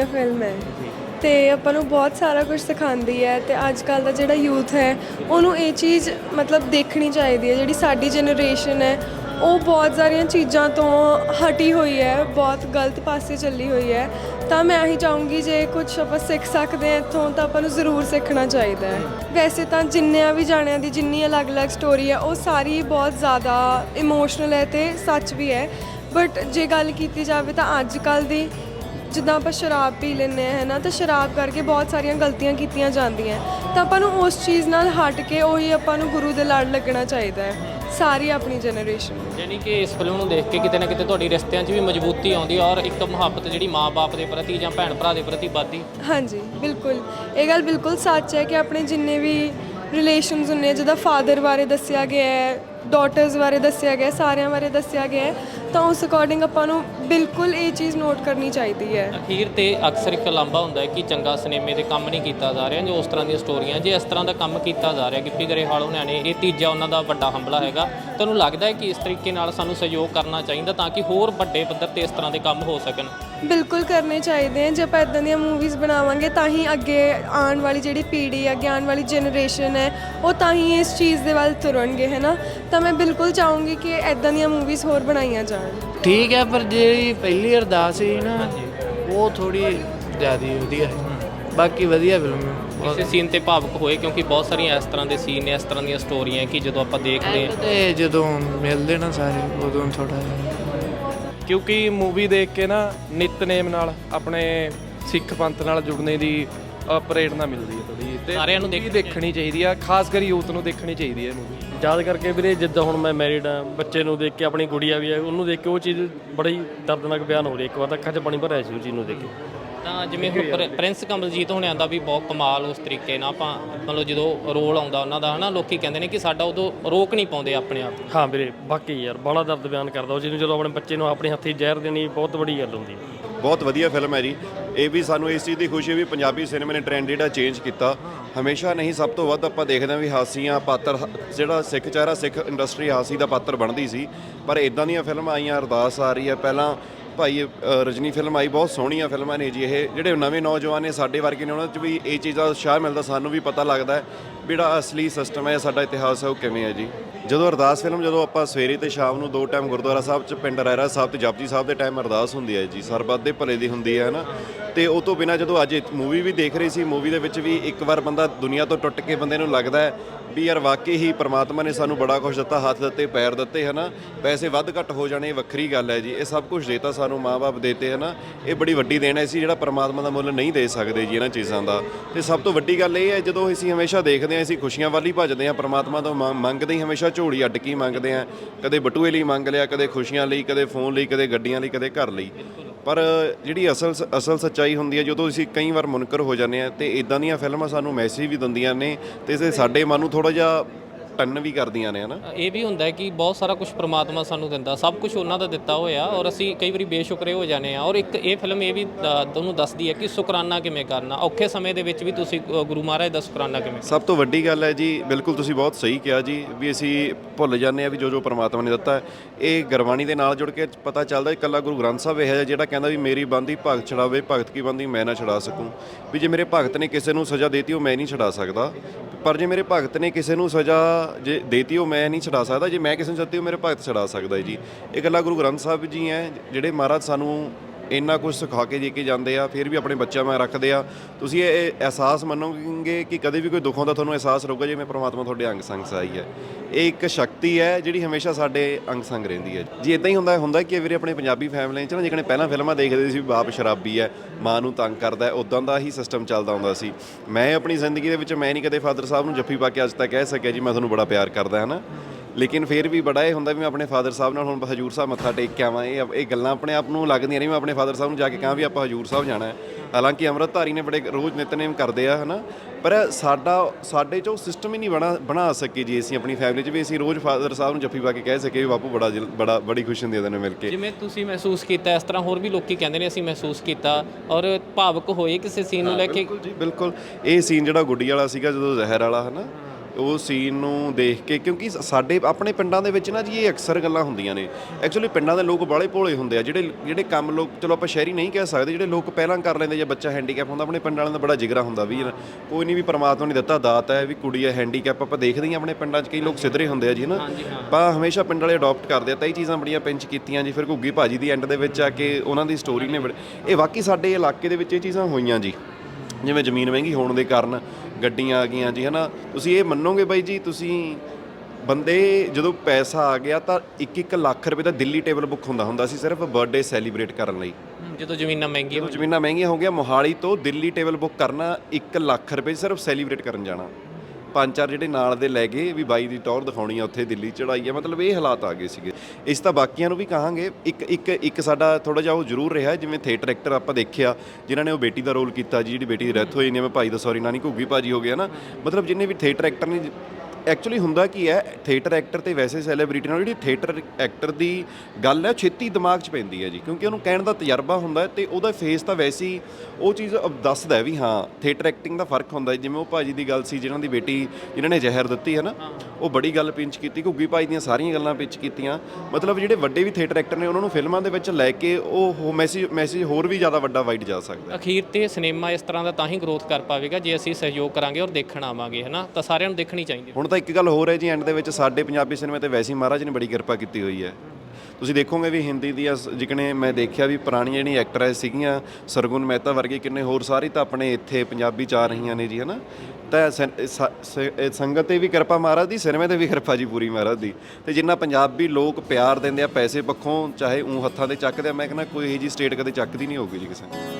ਵਧੀਆ ਫਿਲਮ ਹੈ। ਤੇ ਆਪਾਂ ਨੂੰ ਬਹੁਤ ਸਾਰਾ ਕੁਝ ਸਿਖਾਉਂਦੀ ਹੈ ਤੇ ਅੱਜ ਕੱਲ ਦਾ ਜਿਹੜਾ ਯੂਥ ਹੈ, ਉਹਨੂੰ ਇਹ ਚੀਜ਼ ਮਤਲਬ ਦੇਖਣੀ ਚਾਹੀਦੀ ਹੈ, ਜਿਹੜੀ ਸਾਡੀ ਜਨਰੇਸ਼ਨ ਹੈ, ਉਹ ਬਹੁਤ ਸਾਰੀਆਂ ਚੀਜ਼ਾਂ ਤੋਂ ਹਟੀ ਹੋਈ ਹੈ, ਬਹੁਤ ਗਲਤ ਪਾਸੇ ਚੱਲੀ ਹੋਈ ਹੈ। ਤਾਂ ਮੈਂ ਇਹੀ ਚਾਹੂੰਗੀ ਜੇ ਕੁਝ ਆਪਾਂ ਸਿੱਖ ਸਕਦੇ ਹਾਂ ਇੱਥੋਂ, ਤਾਂ ਆਪਾਂ ਨੂੰ ਜ਼ਰੂਰ ਸਿੱਖਣਾ ਚਾਹੀਦਾ ਹੈ। ਵੈਸੇ ਤਾਂ ਜਿੰਨਿਆਂ ਵੀ ਜਾਣਿਆਂ ਦੀ ਜਿੰਨੀ ਅਲੱਗ-ਅਲੱਗ ਸਟੋਰੀ ਹੈ, ਉਹ ਸਾਰੀ ਬਹੁਤ ਜ਼ਿਆਦਾ ਇਮੋਸ਼ਨਲ ਹੈ ਤੇ ਸੱਚ ਵੀ ਹੈ। ਬਟ ਜੇ ਗੱਲ ਕੀਤੀ ਜਾਵੇ ਤਾਂ ਅੱਜ ਕੱਲ ਦੀ ਜਿੱਦਾਂ ਆਪਾਂ ਸ਼ਰਾਬ ਪੀ ਲੈਂਦੇ ਹਾਂ ਨਾ ਤਾਂ ਸ਼ਰਾਬ ਕਰਕੇ ਬਹੁਤ ਸਾਰੀਆਂ ਗਲਤੀਆਂ ਕੀਤੀਆਂ ਜਾਂਦੀਆਂ। ਤਾਂ ਆਪਾਂ ਨੂੰ ਉਸ ਚੀਜ਼ ਨਾਲ ਹਟ ਕੇ ਉਹੀ ਆਪਾਂ ਨੂੰ ਗੁਰੂ ਦੇ ਲੜ ਲੱਗਣਾ ਚਾਹੀਦਾ ਹੈ ਸਾਰੀ ਆਪਣੀ ਜਨਰੇਸ਼ਨ ਯਾਨੀ ਕਿ ਇਸ ਫਿਲਮ ਨੂੰ ਦੇਖ ਕੇ ਕਿਤੇ ਨਾ ਕਿਤੇ ਤੁਹਾਡੀ ਰਿਸ਼ਤਿਆਂ 'ਚ ਵੀ ਮਜ਼ਬੂਤੀ ਆਉਂਦੀ ਔਰ ਇੱਕ ਮੁਹੱਬਤ ਜਿਹੜੀ ਮਾਂ-ਬਾਪ ਦੇ ਪ੍ਰਤੀ ਜਾਂ ਭੈਣ ਭਰਾ ਦੇ ਪ੍ਰਤੀ ਵੱਧਦੀ। ਹਾਂਜੀ ਬਿਲਕੁਲ। ਇਹ ਗੱਲ ਬਿਲਕੁਲ ਸੱਚ ਹੈ ਕਿ ਆਪਣੇ ਜਿੰਨੇ ਵੀ ਰਿਲੇਸ਼ਨਸ ਆ ਜਿਹਦਾ ਫਾਦਰ ਬਾਰੇ ਦੱਸਿਆ ਗਿਆ ਹੈ ਡਾਟਰਸ ਬਾਰੇ ਦੱਸਿਆ ਗਿਆ ਸਾਰਿਆਂ ਬਾਰੇ ਦੱਸਿਆ ਗਿਆ ਹੈ, ਤਾਂ ਉਸ ਅਕੋਰਡਿੰਗ ਆਪਾਂ ਨੂੰ ਬਿਲਕੁਲ ਇਹ ਚੀਜ਼ ਨੋਟ ਕਰਨੀ ਚਾਹੀਦੀ ਹੈ। ਅਖੀਰ ਤੇ ਅਕਸਰ ਇੱਕ ਲਾਂਭਾ ਹੁੰਦਾ ਹੈ ਕਿ ਚੰਗਾ ਸਿਨੇਮੇ 'ਤੇ ਕੰਮ ਨਹੀਂ ਕੀਤਾ ਜਾ ਰਿਹਾ, ਜੋ ਉਸ ਤਰ੍ਹਾਂ ਦੀਆਂ ਸਟੋਰੀਆਂ ਜੇ ਇਸ ਤਰ੍ਹਾਂ ਦਾ ਕੰਮ ਕੀਤਾ ਜਾ ਰਿਹਾ, ਗਿੱਪੀ ਗਰੇਵਾਲ ਉਹਨਾਂ ਨੇ ਇਹ ਤੀਜਾ ਉਹਨਾਂ ਦਾ ਵੱਡਾ ਹਮਲਾ ਹੈਗਾ। ਤੁਹਾਨੂੰ ਲੱਗਦਾ ਹੈ ਕਿ ਇਸ ਤਰੀਕੇ ਨਾਲ ਸਾਨੂੰ ਸਹਿਯੋਗ ਕਰਨਾ ਚਾਹੀਦਾ ਤਾਂ ਕਿ ਹੋਰ ਵੱਡੇ ਪੱਧਰ ਤੇ ਇਸ ਤਰ੍ਹਾਂ ਦੇ ਕੰਮ ਹੋ ਸਕਣ? ਬਿਲਕੁਲ ਕਰਨੇ ਚਾਹੀਦੇ ਆ। ਜੇ ਆਪਾਂ ਇਦਾਂ ਦੀਆਂ ਮੂਵੀਜ਼ ਬਣਾਵਾਂਗੇ ਤਾਂ ਹੀ ਅੱਗੇ ਆਉਣ ਵਾਲੀ ਜਿਹੜੀ ਪੀੜ੍ਹੀ ਹੈ ਅੱਗੇ ਆਉਣ ਵਾਲੀ ਜਨਰੇਸ਼ਨ ਹੈ ਉਹ ਤਾਂ ਹੀ ਇਸ ਚੀਜ਼ ਦੇ ਵੱਲ ਤੁਰਨਗੇ ਹੈ ਨਾ? ਤਾਂ ਮੈਂ ਬਿਲਕੁਲ ਚਾਹੂੰਗੀ ਕਿ ਇਦਾਂ ਦੀਆਂ ਮੂਵੀਜ਼ ਹੋਰ ਬਣਾਈਆਂ ਜਾਣ। ਠੀਕ ਹੈ ਪਰ ਜਿਹੜੀ ਪਹਿਲੀ ਅਰਦਾਸ ਸੀ ਨਾ ਉਹ ਥੋੜੀ ਜ਼ਿਆਦਾ ਵਧੀਆ ਹੈ ਬਾਕੀ ਵਧੀਆ ਫਿਲਮ ਹੈ। ਬਹੁਤ ਕਿਸੇ ਸੀਨ ਤੇ ਭਾਵੁਕ ਹੋਏ ਕਿਉਂਕਿ ਬਹੁਤ ਸਾਰੀਆਂ ਇਸ ਤਰ੍ਹਾਂ ਦੇ ਸੀਨ ਨੇ ਇਸ ਤਰ੍ਹਾਂ ਦੀਆਂ ਸਟੋਰੀਆਂ ਕਿ ਜਦੋਂ ਆਪਾਂ ਦੇਖਦੇ ਹਾਂ। ਤੇ ਜਦੋਂ ਮਿਲਦੇ ਨਾ ਸਾਰੇ ਉਦੋਂ ਥੋੜਾ ਕਿਉਂਕਿ ਮੂਵੀ ਦੇਖ ਕੇ ਨਾ ਨਿਤਨੇਮ ਨਾਲ ਆਪਣੇ ਸਿੱਖ ਪੰਥ ਨਾਲ ਜੁੜਨੇ ਦੀ ਅ, ਪ੍ਰੇਰਣਾ ਮਿਲਦੀ ਹੈ ਥੋੜੀ ਤੇ ਸਾਰਿਆਂ ਨੂੰ movie ਦੇਖਣੀ ਚਾਹੀਦੀ ਆ ਖਾਸ ਕਰ ਯੂਥ ਨੂੰ ਦੇਖਣੀ ਚਾਹੀਦੀ ਹੈ ਮੂਵੀ ਯਾਦ ਕਰਕੇ ਵੀਰੇ ਜਿੱਦਾਂ ਹੁਣ ਮੈਂ ਮੈਰਿਡ ਆ ਬੱਚੇ ਨੂੰ ਦੇਖ ਕੇ ਆਪਣੀ ਗੁੜੀਆ ਵੀ ਹੈ ਉਹਨੂੰ ਦੇਖ ਕੇ ਉਹ ਚੀਜ਼ ਬੜੀ ਦਰਦਨਾਕ ਬਿਆਨ ਹੋ ਰਹੀ ਹੈ। ਇੱਕ ਵਾਰ ਤਾਂ ਅੱਖਾਂ 'ਚ ਪਾਣੀ ਭਰਿਆ ਸੀ ਉਹ ਚੀਜ਼ ਨੂੰ ਦੇਖ ਕੇ। ਤਾਂ ਜਿਵੇਂ ਹੁਣ ਪ੍ਰਿ- ਪ੍ਰਿੰਸ ਕਮਲਜੀਤ ਹੋਣਿਆਂ ਦਾ ਵੀ ਬਹੁਤ ਕਮਾਲ ਉਸ ਤਰੀਕੇ ਨਾਲ ਆਪਾਂ ਮਤਲਬ ਜਦੋਂ ਰੋਲ ਆਉਂਦਾ ਉਹਨਾਂ ਦਾ ਹਨਾ ਲੋਕੀ ਕਹਿੰਦੇ ਨੇ ਕਿ ਸਾਡਾ ਉਦੋਂ ਰੋਕ ਨਹੀਂ ਪਾਉਂਦੇ ਆਪਣੇ ਆਪ। ਹਾਂ ਵੀਰੇ ਬਾਕੀ ਯਾਰ ਬੜਾ ਦਰਦ ਬਿਆਨ ਕਰਦਾ ਉਹ ਚੀਜ਼ ਨੂੰ ਜਦੋਂ ਆਪਣੇ ਬੱਚੇ ਨੂੰ ਆਪਣੇ ਹੱਥੀਂ ਜ਼ਹਿਰ ਦੇਣੀ ਬਹੁਤ ਵੱਡੀ ਗੱਲ ਹੁੰਦੀ ਹੈ। ਬਹੁਤ ਵਧੀਆ ਫਿਲਮ ਹੈ ਜੀ। ਇਹ ਵੀ ਸਾਨੂੰ ਇਸ ਚੀਜ਼ ਦੀ ਖੁਸ਼ੀ ਹੈ ਵੀ ਪੰਜਾਬੀ ਸਿਨੇਮੇ ਨੇ ਟ੍ਰੈਂਡ ਜਿਹੜਾ ਚੇਂਜ ਕੀਤਾ। ਹਮੇਸ਼ਾ ਨਹੀਂ ਸਭ ਤੋਂ ਵੱਧ ਆਪਾਂ ਦੇਖਦੇ ਹਾਂ ਵੀ ਹਾਸੀਆਂ ਪਾਤਰ ਜਿਹੜਾ ਸਿੱਖ ਚਿਹਰਾ ਸਿੱਖ ਇੰਡਸਟਰੀ ਹਾਸੀ ਦਾ ਪਾਤਰ ਬਣਦੀ ਸੀ। ਪਰ ਇਦਾਂ ਦੀਆਂ ਫਿਲਮਾਂ ਆਈਆਂ ਅਰਦਾਸ ਆ ਰਹੀ ਹੈ। ਪਹਿਲਾਂ ਭਾਈ ਰਜਨੀ ਫਿਲਮ ਆਈ, ਬਹੁਤ ਸੋਹਣੀਆਂ ਫਿਲਮਾਂ ਨੇ ਜੀ ਇਹ। ਜਿਹੜੇ ਨਵੇਂ ਨੌਜਵਾਨ ਨੇ, ਸਾਡੇ ਵਰਗੇ ਨੇ, ਉਹਨਾਂ 'ਚ ਵੀ ਇਹ ਚੀਜ਼ ਦਾ ਉਤਸ਼ਾਹ ਮਿਲਦਾ ਸਾਨੂੰ ਵੀ ਪਤਾ ਲੱਗਦਾ ਜਿਹੜਾ ਅਸਲੀ ਸਿਸਟਮ ਹੈ ਸਾਡਾ ਇਤਿਹਾਸ ਹੈ, ਉਹ ਕਿਵੇਂ ਹੈ ਜੀ? ਜਦੋਂ ਅਰਦਾਸ ਫਿਲਮ, ਜਦੋਂ ਆਪਾਂ ਸਵੇਰੇ ਤੇ ਸ਼ਾਮ ਨੂੰ ਦੋ ਟਾਈਮ ਗੁਰਦੁਆਰਾ ਸਾਹਿਬ 'ਚ ਪਿੰਡ ਰਹਿਰਾ ਸਾਹਿਬ ਤੇ ਜਪਜੀ ਸਾਹਿਬ ਦੇ ਟਾਈਮ ਅਰਦਾਸ ਹੁੰਦੀ ਹੈ ਜੀ, ਸਰਬੱਤ ਦੇ ਭਲੇ ਦੀ ਹੁੰਦੀ ਹੈ ਨਾ ਤੇ ਉਹ ਤੋਂ ਬਿਨਾ ਜਦੋਂ ਅੱਜ ਮੂਵੀ ਵੀ ਦੇਖ ਰਹੀ ਸੀ ਮੂਵੀ ਦੇ ਵਿੱਚ ਵੀ ਇੱਕ ਵਾਰ ਬੰਦਾ ਦੁਨੀਆ ਤੋਂ ਟੁੱਟ ਕੇ ਬੰਦੇ ਨੂੰ ਲੱਗਦਾ ਹੈ ਵੀ ਯਾਰ ਵਾਕਈ ਹੀ ਪ੍ਰਮਾਤਮਾ ਨੇ ਸਾਨੂੰ ਬੜਾ ਕੁਝ ਦਿੱਤਾ, ਹੱਥ ਦਿੱਤੇ, ਪੈਰ ਦਿੱਤੇ, ਹਨਾ? ਪੈਸੇ ਵੱਧ ਘੱਟ ਹੋ ਜਾਣੇ ਵੱਖਰੀ ਗੱਲ ਹੈ ਜੀ। ਇਹ ਸਭ ਕੁਝ ਦੇਤਾ ਸਾਨੂੰ ਮਾਪੇ ਦਿੱਤੇ, ਹਨਾ? ਇਹ ਬੜੀ ਵੱਡੀ ਦੇਣ ਹੈ ਸੀ ਜਿਹੜਾ ਪ੍ਰਮਾਤਮਾ ਦਾ ਮੁੱਲ ਨਹੀਂ ਦੇ ਸਕਦੇ ਜੀ ਇਹਨਾਂ ਚੀਜ਼ਾਂ ਦਾ। ਤੇ ਸਭ ਤੋਂ ਵੱਡੀ ਗੱਲ ਇਹ ਹੈ, ਜਦੋਂ ਅਸੀਂ ਹਮੇਸ਼ਾ ਦੇਖਦੇ ਹਾਂ ਅਸੀਂ ਖੁਸ਼ੀਆਂ ਵੱਲ ਹੀ ਭੱਜਦੇ ਹਾਂ, ਪ੍ਰਮਾਤਮਾ ਤੋਂ ਮੰਗ- ਮੰਗਦੇ ਹੀ ਹਮੇਸ਼ਾ ਝੋਲੀ ਅੱਡ ਕੇ ਮੰਗਦੇ ਹਾਂ। ਕਦੇ ਬਟੂਏ ਲਈ ਮੰਗ ਲਿਆ, ਕਦੇ ਖੁਸ਼ੀਆਂ ਲਈ, ਕਦੇ ਫੋਨ ਲਈ, ਕਦੇ ਗੱਡੀਆਂ ਲਈ, ਕਦੇ ਘਰ ਲਈ। ਪਰ ਜਿਹੜੀ ਅਸਲ ਅਸਲ ਸੱਚਾਈ ਹੁੰਦੀ ਹੈ, ਜਦੋਂ ਅਸੀਂ ਕਈ ਵਾਰ ਮੁਨਕਰ ਹੋ ਜਾਂਦੇ ਹਾਂ, ਤੇ ਇਦਾਂ ਦੀਆਂ ਫਿਲਮਾਂ ਸਾਨੂੰ ਮੈਸੇਜ ਵੀ ਦਿੰਦੀਆਂ ਨੇ, ਤੇ ਇਹ ਸਾਡੇ ਮਨ ਨੂੰ ਥੋੜਾ ਜਿਹਾ ਟੰਨ ਵੀ ਕਰਦੀਆਂ ਨੇ ਹਨਾ? ਇਹ ਵੀ ਹੁੰਦਾ ਹੈ ਕਿ ਬਹੁਤ ਸਾਰਾ ਕੁਝ ਪ੍ਰਮਾਤਮਾ ਸਾਨੂੰ ਦਿੰਦਾ ਸਭ ਕੁਝ ਉਹਨਾਂ ਦਾ ਦਿੱਤਾ ਹੋਇਆ ਔਰ ਅਸੀਂ ਕਈ ਵਾਰੀ ਬੇਸ਼ੁਕਰੇ ਹੋ ਜਾਂਦੇ ਆ ਔਰ ਇੱਕ ਇਹ ਫਿਲਮ ਇਹ ਵੀ ਅ, ਤੁਹਾਨੂੰ ਦੱਸਦੀ ਹੈ ਕਿ ਸ਼ੁਕਰਾਨਾ ਕਿਵੇਂ ਕਰਨਾ ਔਖੇ ਸਮੇਂ ਦੇ ਵਿੱਚ ਵੀ ਤੁਸੀਂ ਅ, ਗੁਰੂ ਮਹਾਰਾਜ ਦਾ ਸ਼ੁਕਰਾਨਾ ਕਿਵੇਂ ਸਭ ਤੋਂ ਵੱਡੀ ਗੱਲ ਹੈ ਜੀ ਬਿਲਕੁਲ ਤੁਸੀਂ ਬਹੁਤ ਸਹੀ ਕਿਹਾ ਜੀ ਵੀ ਅਸੀਂ ਭੁੱਲ ਜਾਂਦੇ ਆ ਵੀ ਜੋ ਜੋ ਪ੍ਰਮਾਤਮਾ ਨੇ ਦਿੱਤਾ ਹੈ। ਇਹ ਗੁਰਬਾਣੀ ਦੇ ਨਾਲ ਜੁੜ ਕੇ ਪਤਾ ਚੱਲਦਾ ਇਕੱਲਾ ਗੁਰੂ ਗ੍ਰੰਥ ਸਾਹਿਬ ਇਹ ਹੈ ਜਿਹੜਾ ਕਹਿੰਦਾ ਵੀ ਮੇਰੀ ਬੰਦੀ ਭਗਤ ਛੜਾਵੇ ਭਗਤ ਕੀ ਬੰਦੀ ਮੈਂ ਨਾ ਛੜਾ ਸਕੂੰ। ਵੀ ਜੇ ਮੇਰੇ ਭਗਤ ਨੇ ਕਿਸੇ ਨੂੰ ਸਜ਼ਾ ਦੇਤੀ ਉਹ ਮੈਂ ਨਹੀਂ ਛਡਾ ਸਕਦਾ। ਪਰ ਜੇ ਮੇਰੇ ਭਗਤ ਨੇ ਕਿਸੇ ਨੂੰ ਸਜ਼ਾ ਜੇ ਦੇਤੀ ਉਹ ਮੈਂ ਨਹੀਂ ਛਡਾ ਸਕਦਾ, ਜੇ ਮੈਂ ਕਿਸੇ ਨੂੰ ਦਿੱਤੀ ਉਹ ਮੇਰੇ ਭਗਤ ਛਡਾ ਸਕਦਾ ਹੈ ਜੀ। ਇਹ ਗੱਲਾਂ ਗੁਰੂ ਗ੍ਰੰਥ ਸਾਹਿਬ ਜੀ ਹੈ ਜਿਹੜੇ ਮਹਾਰਾਜ ਸਾਨੂੰ ਇੰਨਾ ਕੁਝ ਸਿਖਾ ਕੇ ਦੇ ਕੇ ਜਾਂਦੇ ਆ, ਫਿਰ ਵੀ ਆਪਣੇ ਬੱਚਿਆਂ ਮੈਂ ਰੱਖਦੇ ਆ। ਤੁਸੀਂ ਇਹ ਇਹ ਅਹਿਸਾਸ ਮੰਨੋਗੇ ਕਿ ਕਦੇ ਵੀ ਕੋਈ ਦੁੱਖ ਹੁੰਦਾ ਤੁਹਾਨੂੰ ਅਹਿਸਾਸ ਰਹੂਗਾ ਜਿਵੇਂ ਪ੍ਰਮਾਤਮਾ ਤੁਹਾਡੇ ਅੰਗ ਸੰਗ ਸਾਈ ਹੈ। ਇਹ ਇੱਕ ਸ਼ਕਤੀ ਹੈ ਜਿਹੜੀ ਹਮੇਸ਼ਾ ਸਾਡੇ ਅੰਗ ਸੰਗ ਰਹਿੰਦੀ ਹੈ। ਜੀ ਇਦਾਂ ਹੀ ਹੁੰਦਾ ਹੁੰਦਾ ਕਿ ਵੀਰੇ ਆਪਣੇ ਪੰਜਾਬੀ ਫੈਮਲੀਆਂ 'ਚ ਨਾ ਜਿਹੜੇ ਪਹਿਲਾਂ ਫਿਲਮਾਂ ਦੇਖਦੇ ਸੀ ਵੀ ਬਾਪ ਸ਼ਰਾਬੀ ਹੈ, ਮਾਂ ਨੂੰ ਤੰਗ ਕਰਦਾ ਹੈ ਉਦਾਂ ਦਾ ਹੀ ਸਿਸਟਮ ਚੱਲਦਾ ਹੁੰਦਾ ਸੀ। ਮੈਂ ਆਪਣੀ ਜ਼ਿੰਦਗੀ ਦੇ ਵਿੱਚ, ਮੈਂ ਨਹੀਂ ਕਦੇ ਫਾਦਰ ਸਾਹਿਬ ਨੂੰ ਜੱਫੀ ਪਾ ਕੇ ਅੱਜ ਤੱਕ ਕਹਿ ਸਕਿਆ ਜੀ, ਮੈਂ ਤੁਹਾਨੂੰ ਬੜਾ ਪਿਆਰ ਕਰਦਾ, ਹੈ ਨਾ? ਲੇਕਿਨ ਫਿਰ ਵੀ ਬੜਾ ਇਹ ਹੁੰਦਾ ਵੀ ਮੈਂ ਆਪਣੇ ਫਾਦਰ ਸਾਹਿਬ ਨਾਲ ਹੁਣ ਹਜੂਰ ਸਾਹਿਬ ਮੱਥਾ ਟੇਕ ਕੇ ਆਵਾਂ। ਇਹ ਇਹ ਗੱਲਾਂ ਆਪਣੇ ਆਪ ਨੂੰ ਲੱਗਦੀਆਂ ਨਹੀਂ ਮੈਂ ਆਪਣੇ ਫਾਦਰ ਸਾਹਿਬ ਨੂੰ ਜਾ ਕੇ ਕਹਾਂ ਵੀ ਆਪਾਂ ਹਜੂਰ ਸਾਹਿਬ ਜਾਣਾ ਹੈ। ਹਾਲਾਂਕਿ ਅੰਮ੍ਰਿਤਧਾਰੀ ਨੇ ਬੜੇ ਰੋਜ਼ ਨਿਤਨੇਮ ਕਰਦੇ ਆ ਹਨਾ? ਪਰ ਸਾਡਾ ਸਾਡੇ ਚੋਂ ਸਿਸਟਮ ਹੀ ਨਹੀਂ ਬਣਾ ਬਣਾ ਸਕੇ ਜੀ ਅਸੀਂ ਆਪਣੀ ਫੈਮਿਲੀ 'ਚ ਵੀ। ਅਸੀਂ ਰੋਜ਼ ਫਾਦਰ ਸਾਹਿਬ ਨੂੰ ਜੱਫੀ ਪਾ ਕੇ ਕਹਿ ਸਕੇ ਵੀ ਬਾਪੂ ਬੜਾ ਬੜਾ ਬੜੀ ਖੁਸ਼ੀ ਹੁੰਦੀ ਹੈ ਤੈਨੂੰ ਮਿਲ ਕੇ। ਜਿਵੇਂ ਤੁਸੀਂ ਮਹਿਸੂਸ ਕੀਤਾ ਇਸ ਤਰ੍ਹਾਂ ਹੋਰ ਵੀ ਲੋਕੀ ਕਹਿੰਦੇ ਨੇ ਅਸੀਂ ਮਹਿਸੂਸ ਕੀਤਾ ਔਰ ਭਾਵੁਕ ਹੋਏ ਕਿਸੇ ਸੀਨ ਨੂੰ ਲੈ ਕੇ। ਬਿਲਕੁਲ ਜੀ ਬਿਲਕੁਲ। ਇਹ ਸੀਨ ਜਿਹੜਾ ਗੁੱਡੀ ਵਾਲਾ ਸੀਗਾ ਜਦੋਂ ਜ਼ਹਿਰ ਵਾਲਾ ਹਨਾ? ਉਹ ਸੀਨ ਨੂੰ ਦੇਖ ਕੇ ਕਿਉਂਕਿ ਸਾਡੇ ਆਪਣੇ ਪਿੰਡਾਂ ਦੇ ਵਿੱਚ ਨਾ ਜੀ ਇਹ ਅਕਸਰ ਗੱਲਾਂ ਹੁੰਦੀਆਂ ਨੇ। ਐਕਚੁਅਲੀ ਪਿੰਡਾਂ ਦੇ ਲੋਕ ਬਾਲੇ ਭੋਲੇ ਹੁੰਦੇ ਆ ਜਿਹੜੇ ਜਿਹੜੇ ਕੰਮ ਲੋਕ ਚਲੋ ਆਪਾਂ ਸ਼ਹਿਰੀ ਨਹੀਂ ਕਹਿ ਸਕਦੇ ਜਿਹੜੇ ਲੋਕ ਪਹਿਲਾਂ ਕਰ ਲੈਂਦੇ ਜੇ ਬੱਚਾ ਹੈਂਡੀਕੈਪ ਹੁੰਦਾ ਆਪਣੇ ਪਿੰਡ ਵਾਲਿਆਂ ਦਾ ਬੜਾ ਜਿਗਰਾ ਹੁੰਦਾ ਵੀ ਕੋਈ ਨਹੀਂ ਵੀ ਪਰਮਾਤਮਾ ਨੇ ਦਿੱਤਾ ਦਾਤ ਹੈ ਵੀ ਕੁੜੀ ਹੈ ਹੈਂਡੀਕੈਪ ਆਪਾਂ ਦੇਖਦੇ ਹੀ ਆਪਣੇ ਪਿੰਡਾਂ 'ਚ ਕਈ ਲੋਕ ਸਿੱਧਰੇ ਹੁੰਦੇ ਆ ਜੀ ਨਾ ਆਪਾਂ ਹਮੇਸ਼ਾ ਪਿੰਡ ਵਾਲੇ ਅਡਾਪਟ ਕਰਦੇ ਆ ਤਾਂ ਇਹ ਚੀਜ਼ਾਂ ਬੜੀਆਂ ਪਿੰਚ ਕੀਤੀਆਂ ਜੀ ਫਿਰ ਘੁੱਗੀ ਭਾਜੀ ਦੀ ਐਂਡ ਦੇ ਵਿੱਚ ਆ ਕੇ ਉਹਨਾਂ ਦੀ ਸਟੋਰੀ ਨੇ ਇਹ ਵਾਕਈ ਸਾਡੇ ਇਲਾਕੇ ਦੇ ਵਿੱਚ ਇਹ ਚੀਜ਼ਾਂ ਹੋਈਆਂ ਜੀ। ਜਿਵੇਂ ਜ਼ਮੀਨ ਮਹਿੰਗੀ ਹੋਣ ਦੇ ਕਾਰਨ ਗੱਡੀਆਂ ਆ ਗਈਆਂ ਜੀ ਹਨਾ? ਤੁਸੀਂ ਇਹ ਮੰਨੋਗੇ ਬਾਈ ਜੀ ਤੁਸੀਂ ਬੰਦੇ ਜਦੋਂ ਪੈਸਾ ਆ ਗਿਆ ਤਾਂ 1-1 ਲੱਖ ਰੁਪਏ ਦਾ ਦਿੱਲੀ ਟੇਬਲ ਬੁੱਕ ਹੁੰਦਾ ਹੁੰਦਾ ਸੀ ਸਿਰਫ ਬਰਥਡੇ ਸੈਲੀਬ੍ਰੇਟ ਕਰਨ ਲਈ। ਜਦੋਂ ਜ਼ਮੀਨਾਂ ਮਹਿੰਗੀਆਂ ਜਦੋਂ ਜ਼ਮੀਨਾਂ ਮਹਿੰਗੀਆਂ ਹੋ ਗਿਆ ਮੋਹਾਲੀ ਤੋਂ ਦਿੱਲੀ ਟੇਬਲ ਬੁੱਕ ਕਰਨਾ 1 ਲੱਖ ਰੁਪਏ ਸਿਰਫ ਸੈਲੀਬ੍ਰੇਟ ਕਰਨ ਜਾਣਾ। ਪੰਜ ਚਾਰ ਜਿਹੜੇ ਨਾਲ ਦੇ ਲੈ ਗਏ ਵੀ ਬਾਈ ਦੀ ਟੌਰ ਦਿਖਾਉਣੀ ਆ, ਉੱਥੇ ਦਿੱਲੀ ਚੜਾਈ ਆ, ਮਤਲਬ ਇਹ ਹਾਲਾਤ ਆ ਗਏ ਸੀਗੇ। ਇਸ ਤਾਂ ਬਾਕੀਆਂ ਨੂੰ ਵੀ ਕਹਾਂਗੇ, ਇੱਕ ਇੱਕ ਇੱਕ ਸਾਡਾ ਥੋੜਾ ਜਿਹਾ ਉਹ ਜ਼ਰੂਰ ਰਿਹਾ, ਜਿਵੇਂ ਥੀਏਟਰ ਐਕਟਰ ਆਪਾਂ ਦੇਖਿਆ, ਜਿਨ੍ਹਾਂ ਨੇ ਉਹ ਬੇਟੀ ਦਾ ਰੋਲ ਕੀਤਾ ਜੀ ਜਿਹੜੀ ਬੇਟੀ ਦੀ ਡੈਥ ਹੋਈ ਨੇ ਮੈਂ ਭਾਈ ਦਾ ਸੌਰੀ ਨਾਨੀ ਘੁੱਗੀ ਭਾਜੀ ਹੋ ਗਿਆ ਨਾ ਮਤਲਬ ਜਿੰਨੇ ਵੀ ਥੀਏਟਰ ਐਕਟਰ ਨੇ ਐਕਚੁਅਲੀ ਹੁੰਦਾ ਕੀ ਹੈ ਥੀਏਟਰ ਐਕਟਰ ਤੇ ਵੈਸੇ ਸੈਲੀਬ੍ਰਿਟੀ ਨਾਲ ਜਿਹੜੀ ਥੀਏਟਰ ਐਕਟਰ ਦੀ ਗੱਲ ਹੈ ਛੇਤੀ ਦਿਮਾਗ 'ਚ ਪੈਂਦੀ ਹੈ ਜੀ ਕਿਉਂਕਿ ਉਹਨੂੰ ਕਹਿਣ ਦਾ ਤਜਰਬਾ ਹੁੰਦਾ ਹੈ ਤੇ ਉਹਦਾ ਫੇਸ ਤਾਂ ਵੈਸੇ ਹੀ ਉਹ ਚੀਜ਼ ਦੱਸਦਾ ਹੈ ਵੀ ਹਾਂ ਥੀਏਟਰ ਐਕਟਿੰਗ ਦਾ ਫ਼ਰਕ ਹੁੰਦਾ ਹੈ ਜਿਵੇਂ ਉਹ ਭਾਜੀ ਦੀ ਗੱਲ ਸੀ ਜਿਨ੍ਹਾਂ ਦੀ ਬੇਟੀ ਜਿਨ੍ਹਾਂ ਨੇ ਜ਼ਹਿਰ ਦਿੱਤੀ ਹੈ ਨਾ ਉਹ ਬੜੀ ਗੱਲ ਪਿੰਚ ਕੀਤੀ ਘੁੱਗੀ ਭਾਜੀ ਦੀਆਂ ਸਾਰੀਆਂ ਗੱਲਾਂ ਪਿੰਚ ਕੀਤੀਆਂ ਮਤਲਬ ਜਿਹੜੇ ਵੱਡੇ ਵੀ ਥੀਏਟਰ ਐਕਟਰ ਨੇ ਉਹਨਾਂ ਨੂੰ ਫਿਲਮਾਂ ਦੇ ਵਿੱਚ ਲੈ ਕੇ ਉਹ ਮੈਸੇਜ ਮੈਸੇਜ ਹੋਰ ਵੀ ਜ਼ਿਆਦਾ ਵੱਡਾ ਵਾਈਡ ਜਾ ਸਕਦਾ ਹੈ। ਅਖੀਰ ਤੇ ਸਿਨੇਮਾ ਇਸ ਤਰ੍ਹਾਂ ਦਾ ਤਾਂ ਹੀ ਗਰੋਥ ਕਰ ਪਾਵੇਗਾ ਜੇ ਅਸੀਂ ਸਹਿਯੋਗ ਕਰਾਂਗੇ ਔਰ ਦੇਖਣ ਆਵਾਂਗੇ ਹਨਾ ਤਾਂ ਸਾਰਿਆਂ ਨੂੰ ਦੇਖਣੀ ਚਾਹੀਦੀ ਹੈ। ਹੁਣ ਤਾਂ ਇੱਕ ਗੱਲ ਹੋਰ ਹੈ ਜੀ ਐਂਡ ਦੇ ਵਿੱਚ ਸਾਡੇ ਪੰਜਾਬੀ ਸਿਨੇਮੇ ਤੇ ਵੈਸੇ ਮਹਾਰਾਜ ਨੇ ਬੜੀ ਕਿਰਪਾ ਕੀਤੀ ਹੋਈ ਹੈ। ਤੁਸੀਂ ਦੇਖੋਗੇ ਵੀ ਹਿੰਦੀ ਦੀਆਂ ਸ- ਜਿਕਣੇ ਮੈਂ ਦੇਖਿਆ ਵੀ ਪੁਰਾਣੀਆਂ ਜਿਹੜੀਆਂ ਐਕਟਰੈਸ ਸੀਗੀਆਂ, ਸਰਗੁਣ ਮਹਿਤਾ ਵਰਗੇ ਕਿੰਨੇ ਹੋਰ ਸਾਰੀ ਤਾਂ ਆਪਣੇ ਇੱਥੇ ਪੰਜਾਬੀ ਚ ਆ ਰਹੀਆਂ ਨੇ ਜੀ, ਹਨਾ? ਤਾਂ ਸ- ਸੰਗਤ ਤੇ ਵੀ ਕਿਰਪਾ ਮਹਾਰਾਜ ਦੀ, ਸਿਨੇਮੇ ਤੇ ਵੀ ਕਿਰਪਾ ਜੀ ਪੂਰੀ ਮਹਾਰਾਜ ਦੀ। ਤੇ ਜਿੰਨਾ ਪੰਜਾਬੀ ਲੋਕ ਪਿਆਰ ਦਿੰਦੇ ਆ ਪੈਸੇ ਪੱਖੋਂ, ਚਾਹੇ ਉਹ ਹੱਥਾਂ ਦੇ ਚੱਕਦੇ ਆ, ਮੈਂ ਕਹਿੰਦਾ ਕੋਈ ਇਹੋ ਜੀ ਸਟੇਟ ਕਦੇ ਚੱਕਦੀ ਨਹੀਂ ਹੋਊਗੀ ਜੀ ਕਿਸੇ ਨੇ।